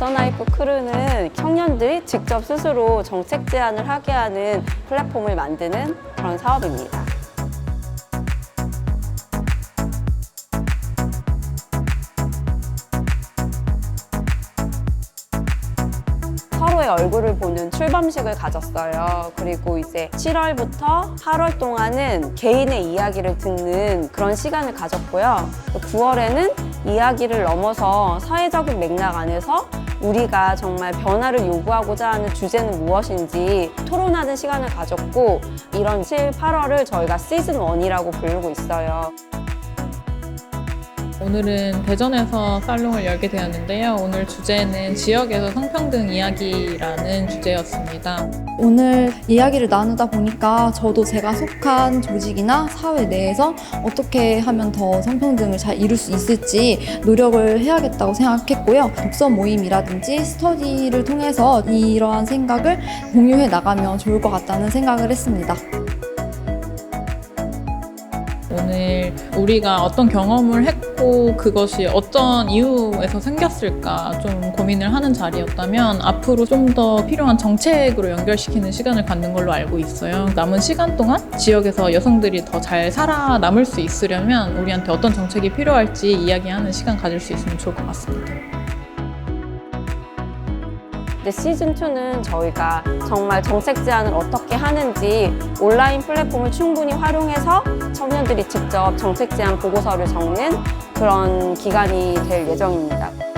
베터나이프 크루는 청년들이 직접 스스로 정책 제안을 하게 하는 플랫폼을 만드는 그런 사업입니다. 서로의 얼굴을 보는 출범식을 가졌어요. 그리고 이제 7월부터 8월 동안은 개인의 이야기를 듣는 그런 시간을 가졌고요. 9월에는 이야기를 넘어서 사회적인 맥락 안에서 우리가 정말 변화를 요구하고자 하는 주제는 무엇인지 토론하는 시간을 가졌고 이런 7, 8월을 저희가 시즌 1이라고 부르고 있어요. 오늘은 대전에서 살롱을 열게 되었는데요. 오늘 주제는 지역에서 성평등 이야기라는 주제였습니다. 오늘 이야기를 나누다 보니까 저도 제가 속한 조직이나 사회 내에서 어떻게 하면 더 성평등을 잘 이룰 수 있을지 노력을 해야겠다고 생각했고요. 독서 모임이라든지 스터디를 통해서 이러한 생각을 공유해 나가면 좋을 것 같다는 생각을 했습니다. 오늘 우리가 어떤 경험을 했고 그것이 어떤 이유에서 생겼을까 좀 고민을 하는 자리였다면 앞으로 좀 더 필요한 정책으로 연결시키는 시간을 갖는 걸로 알고 있어요. 남은 시간 동안 지역에서 여성들이 더 잘 살아남을 수 있으려면 우리한테 어떤 정책이 필요할지 이야기하는 시간 가질 수 있으면 좋을 것 같습니다. 근데 시즌2는 저희가 정말 정책 제안을 어떻게 하는지 온라인 플랫폼을 충분히 활용해서 청년들이 직접 정책 제안 보고서를 적는 그런 기간이 될 예정입니다.